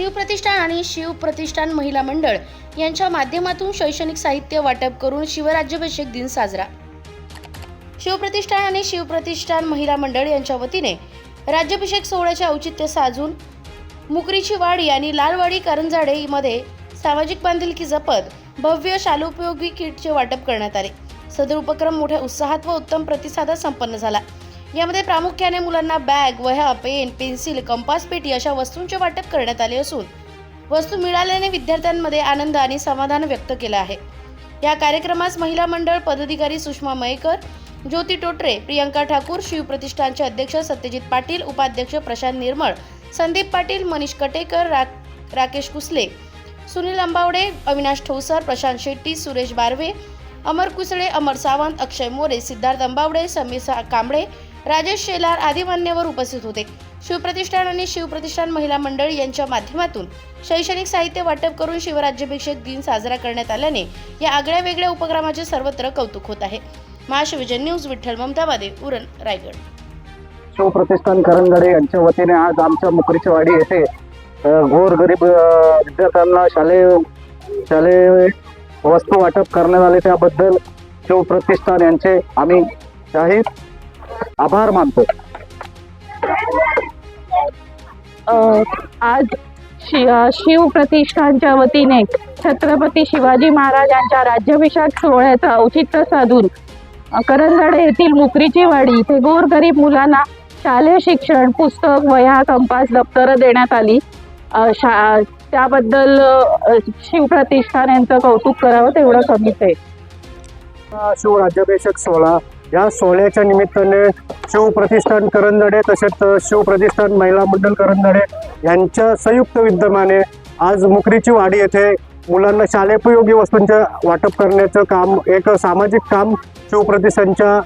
शिवप्रतिष्ठान आणि शिवप्रतिष्ठान महिला मंडळ यांच्या माध्यमातून शैक्षणिक साहित्य वाटप करून शिवराज्याभिषेक दिन साजरा. शिवप्रतिष्ठान आणि शिवप्रतिष्ठान महिला मंडळ यांच्या वतीने राज्याभिषेक सोहळ्याचे औचित्य साधून मुकरीची वाडी आणि लालवाडी करंजाडेमध्ये सामाजिक बांधिलकी जपत भव्य शालोपयोगी किटचे वाटप करण्यात आले. सदर उपक्रम मोठ्या उत्साहात व उत्तम प्रतिसादात संपन्न झाला. यामध्ये प्रामुख्याने मुलांना बॅग वह्या पेन पेन्सिल कंपास पेटी अशा वस्तूंचे वाटप करण्यात आले असून वस्तू मिळाल्याने विद्यार्थ्यांमध्ये आनंद आणि समाधान व्यक्त केलं आहे. या कार्यक्रमास महिला मंडळ पदाधिकारी सुषमा मयेकर ज्योती टोटरे प्रियंका ठाकूर शिवप्रतिष्ठानचे अध्यक्ष सत्यजित पाटील उपाध्यक्ष प्रशांत निर्मळ संदीप पाटील मनीष कटेकर रा राकेश कुसले सुनील अंबावडे अविनाश ठोसर प्रशांत शेट्टी सुरेश बारवे अमर कुसळे अमर सावंत अक्षय मोरे सिद्धार्थ अंबावडे समीर कांबळे राजेश शेलार आदी मान्यवर उपस्थित होते. शिवप्रतिष्ठान आणि शिवप्रतिष्ठान महिला मंडळ यांच्या माध्यमातून शैक्षणिक साहित्य वाटप करून शिवराज्याभिषेक दिन साजरा करण्यात आल्याने या आगळ्या वेगळ्या उपक्रमाचे सर्वत्र कौतुक होत आहे. महाशिवजन न्यूज विठ्ठल ममताबादे उरण रायगड. शिवप्रतिष्ठान करंगडे यांच्या वतीने आज आमच्या मुकरीच्या वाडी येथे गोरगरीब विद्यार्थ्यांना शालेय शालेय वस्तू वाटप करण्यात आले. त्याबद्दल शिवप्रतिष्ठान यांचे आम्ही जाहीर आभार मानतो. आज शि शिव प्रतिष्ठानच्या वतीने छत्रपती शिवाजी महाराजांच्या राज्याभिषेक सोहळ्याचं औचित्य साधून करंजाडे येथील मुकरीची वाडी इथे गोरगरीब मुलांना शालेय शिक्षण पुस्तक वह्या कंपास दप्तरं देण्यात आली. शा त्याबद्दल अ, शिव प्रतिष्ठान यांचं कौतुक करावं तेवढं कमीच आहे. शिवराज्याभिषेक सोहळा या सोहळ्याच्या निमित्ताने शिवप्रतिष्ठान करंजडे तसेच शिवप्रतिष्ठान महिला मंडळ करंजडे यांच्या संयुक्त विद्यमाने आज मुकरीची वाडी येथे मुलांना शालेपयोगी वस्तूंचं वाटप करण्याचं काम एक सामाजिक काम शिवप्रतिष्ठानच्या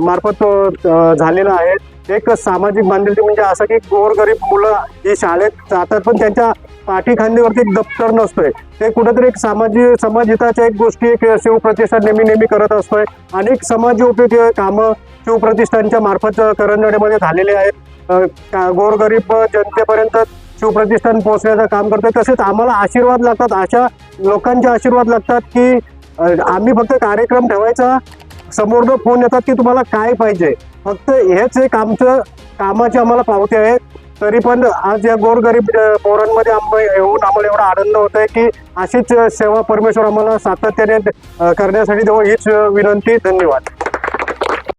मार्फत झालेलं आहे. एक सामाजिक बांधिलकी म्हणजे असं की गोरगरीब मुलं ही शाळेत जातात पण त्यांच्या पाठीखांदीवरती एक दप्तर नसतोय. ते कुठेतरी एक सामाजिक समाजहिताच्या एक गोष्टी एक शिवप्रतिष्ठान नेहमी नेहमी करत असतोय. अनेक समाज उपयोगी कामं शिवप्रतिष्ठानच्या मार्फत करंजाडेमध्ये झालेले आहेत. का- गोरगरीब जनतेपर्यंत शिवप्रतिष्ठान पोहोचण्याचं काम करतोय. तसेच आम्हाला आशीर्वाद लागतात. अशा लोकांचे आशीर्वाद लागतात की आम्ही फक्त कार्यक्रम ठेवायचा समोरनं फोन येतात की तुम्हाला काय पाहिजे? फक्त हेच एक आमचं कामाची आम्हाला पावती आहे. तरी पण आज या गोरगरीब पोरांमध्ये आम्ही येऊन आम्हाला एवढा आनंद होत आहे की अशीच सेवा परमेश्वर आम्हाला सातत्याने करण्यासाठी देऊ. हीच विनंती. धन्यवाद.